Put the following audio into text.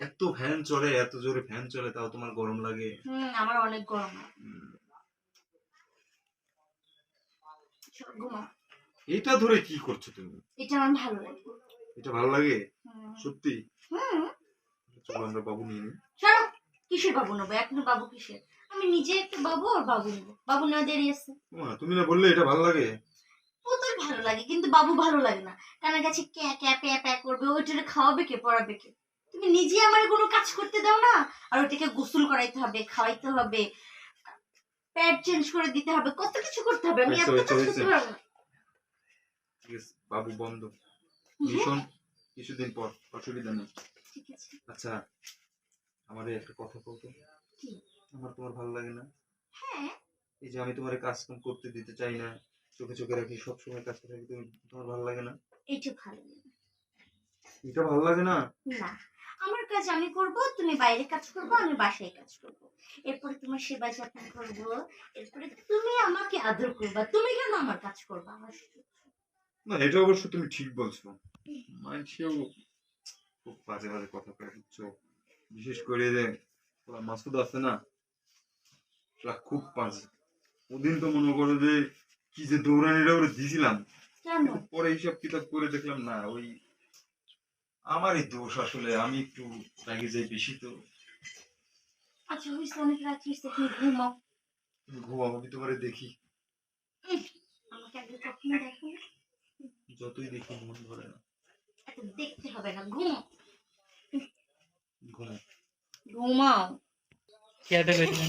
এত ফ্যান চলে এত জোরে ফ্যান চলে তাও তোমার গরম লাগে। হুম আমার অনেক গরম এটা ধরে কি করছ তুমি? এটা আমার ভালো লাগে। এটা ভালো লাগে? সত্যি? হুম। চলো আমরা বাবু নিয়ে নিই। সরো কিসের বাবু নেব? এখনও বাবু কিসের? আমি নিজে একটা বাবু আর বাবু নেব। বাবু নেওয়া দেরি আছে। তুমি না বললে এটা ভালো লাগে? ভালো লাগে কিন্তু বাবু ভালো লাগে না। কানের কাছে ক্যা ক্যা প্যা প্যা করবে ওইটারে খাওয়াবে কে পড়াবে কে? তুমি নিজে আমার কোনো কাজ করতে দাও না? আর ওটাকে গোসল করাইতে হবে খাওয়াইতে হবে প্যাড চেঞ্জ করে দিতে হবে কত কিছু করতে হবে আমি এত কাজ করতে পারব না। বাবু বন্ধ। ভীষণ কিছুদিন পর অসুবিধা নেই। ঠিক আছে। আচ্ছা আমার একটা কথা বলতো আমার তোমার ভালো লাগে না। হ্যাঁ? এই যে আমি তোমার কাজ কাম করতে দিতে চাই না চোখে চোখে রাখি সব সময় কাজ করে তুমি তোমার ভালো লাগে না? এইটা ভালো লাগে এটা ভালো লাগে না? না। আমার কাজ আমি করব তুমি বাইরে কাজ করব আমি বাসায় কাজ করব। এরপরে তোমার সেবা যত্ন করব এরপরে তুমি আমাকে আদর করবা। তুমি কেন আমার কাজ করবা? আমার না এটা অবশ্য তুমি ঠিক বলছো। মানুষেও খুব বাজে বাজে কথা করে বুঝছ? বিশেষ করে যে মাসুদ আছে না খুব বাজে। ওদিন তো মনে করো যে কি যে দৌড়ানিটা ওরা দিছিলাম। পরে হিসাব কিতাব করে দেখলাম না ওই আমারই দোষ আসলে আমি একটু রাগে যাই বেশি তো। আচ্ছা হয়েছে অনেক রাত হয়েছে তুমি ঘুমাও। ঘুমাও আমি তোমারে দেখি। আমাকে আগে কখনো দেখো যতই দেখি মন ভরে না। দেখতে হবে না ঘুমাও। ঘুমাও। ঘুমাও কেটে গেছে